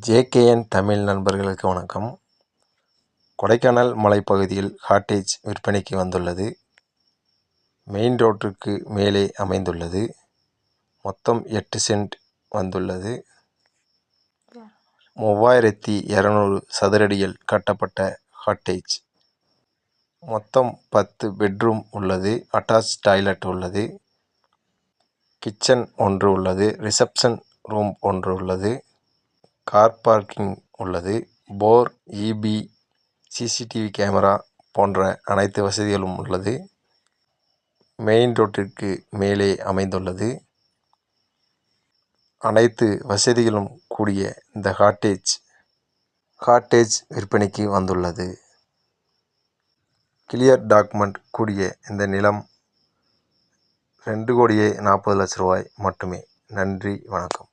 JKN Tamil நண்பர்களுக்கு வணக்கம். கொடைக்கானல் மலைப்பகுதியில் காட்டேஜ் விற்பனைக்கு வந்துள்ளது. மெயின் ரோட்டிற்கு மேலே அமைந்துள்ளது. மொத்தம் எட்டு சென்ட் வந்துள்ளது. மூவாயிரத்தி இரநூறு சதுரடியில் கட்டப்பட்ட காட்டேஜ். மொத்தம் பத்து பெட்ரூம் உள்ளது. அட்டாச் டாய்லெட் உள்ளது. கிச்சன் ஒன்று உள்ளது. ரிசப்ஷன் ரூம் ஒன்று உள்ளது. கார் பார்க்கிங் உள்ளது. போர் இபி சிசிடிவி கேமரா போன்ற அனைத்து வசதிகளும் உள்ளது. மெயின் ரோட்டிற்கு மேலே அமைந்துள்ளது. அனைத்து வசதிகளும் கூடிய இந்த காட்டேஜ் காட்டேஜ் விற்பனைக்கு வந்துள்ளது. கிளியர் டாக்குமெண்ட் கூடிய இந்த நிலம் ரெண்டு கோடியே நாற்பது லட்ச ரூபாய் மட்டுமே. நன்றி வணக்கம்.